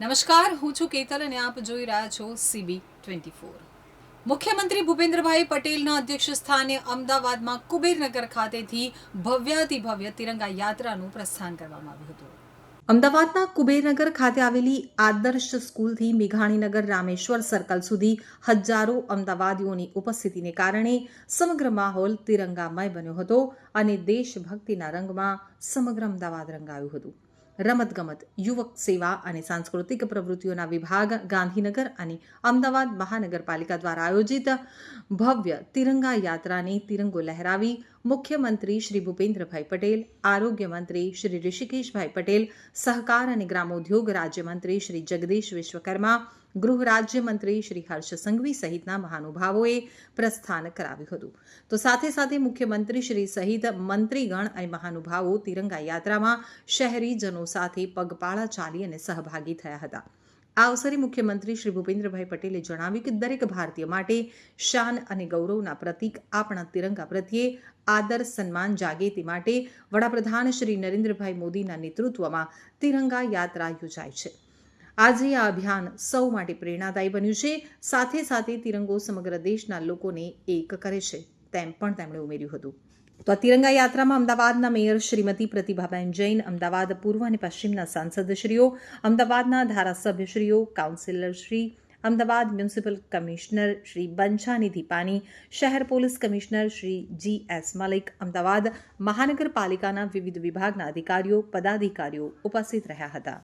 નમસ્કાર, હું છું કેતલ અને આપ જોઈ રહ્યા છો સીબી ટ્વેન્ટી ફોર મુખ્યમંત્રી ભૂપેન્દ્રભાઈ પટેલના અધ્યક્ષ સ્થાને અમદાવાદમાં કુબેરનગર ખાતેથી ભવ્યાતિ ભવ્ય તિરંગા યાત્રાનું પ્રસ્થાન કરવામાં આવ્યું હતું. અમદાવાદના કુબેરનગર ખાતે આવેલી આદર્શ સ્કૂલથી મેઘાણીનગર રામેશ્વર સર્કલ સુધી હજારો અમદાવાદીઓની ઉપસ્થિતિને કારણે સમગ્ર માહોલ તિરંગામય બન્યો હતો અને દેશભક્તિના રંગમાં સમગ્ર અમદાવાદ રંગાયું હતું. રમતગમત યુવક સેવા અને સાંસ્કૃતિક પ્રવૃત્તિઓના વિભાગ ગાંધીનગર અને અમદાવાદ મહાનગરપાલિકા દ્વારા આયોજિત ભવ્ય તિરંગા યાત્રાને તિરંગો લહેરાવી મુખ્યમંત્રી શ્રી ભૂપેન્દ્રભાઈ પટેલ, આરોગ્ય મંત્રી શ્રી ઋષિકેશભાઈ પટેલ, સહકાર અને ગ્રામોદ્યોગ રાજ્યમંત્રી શ્રી જગદીશ વિશ્વકર્મા ગૃહ રાજ્યમંત્રી શ્રી હર્ષ સંઘવી સહિતના મહાનુભાવોએ પ્રસ્થાન કરાવ્યું હતું. તો સાથે સાથે મુખ્યમંત્રી શ્રી સહિત મંત્રીગણ અને મહાનુભાવો તિરંગા યાત્રામાં શહેરીજનો સાથે પગપાળા ચાલી અને સહભાગી થયા હતા. આ અવસરે મુખ્યમંત્રી શ્રી ભૂપેન્દ્રભાઈ પટેલે જણાવ્યું કે દરેક ભારતીય માટે શાન અને ગૌરવના પ્રતીક આપણા તિરંગા પ્રત્યે આદર, સન્માન જાગે તે માટે વડાપ્રધાન શ્રી નરેન્દ્રભાઈ મોદીના નેતૃત્વમાં તિરંગા યાત્રા યોજાય છે. આજે આ અભિયાન સૌ માટે પ્રેરણાદાયી બન્યું છે. સાથે સાથે તિરંગો સમગ્ર દેશના લોકોને એક કરે છે તેમ પણ તેમણે ઉમેર્યું હતું. તો આ તિરંગા યાત્રામાં અમદાવાદના મેયર શ્રીમતી પ્રતિભાબેન જૈન, અમદાવાદ પૂર્વ અને પશ્ચિમના સાંસદશ્રીઓ, અમદાવાદના ધારાસભ્યશ્રીઓ, કાઉન્સિલરશ્રી, અમદાવાદ મ્યુનિસિપલ કમિશનર શ્રી બંછાનિધિ પાની શહેર police commissioner Shri G S Malik, Ahmedabad મહાનગરપાલિકાના વિવિધ વિભાગના અધિકારીઓ, પદાધિકારીઓ ઉપસ્થિત રહ્યા હતા.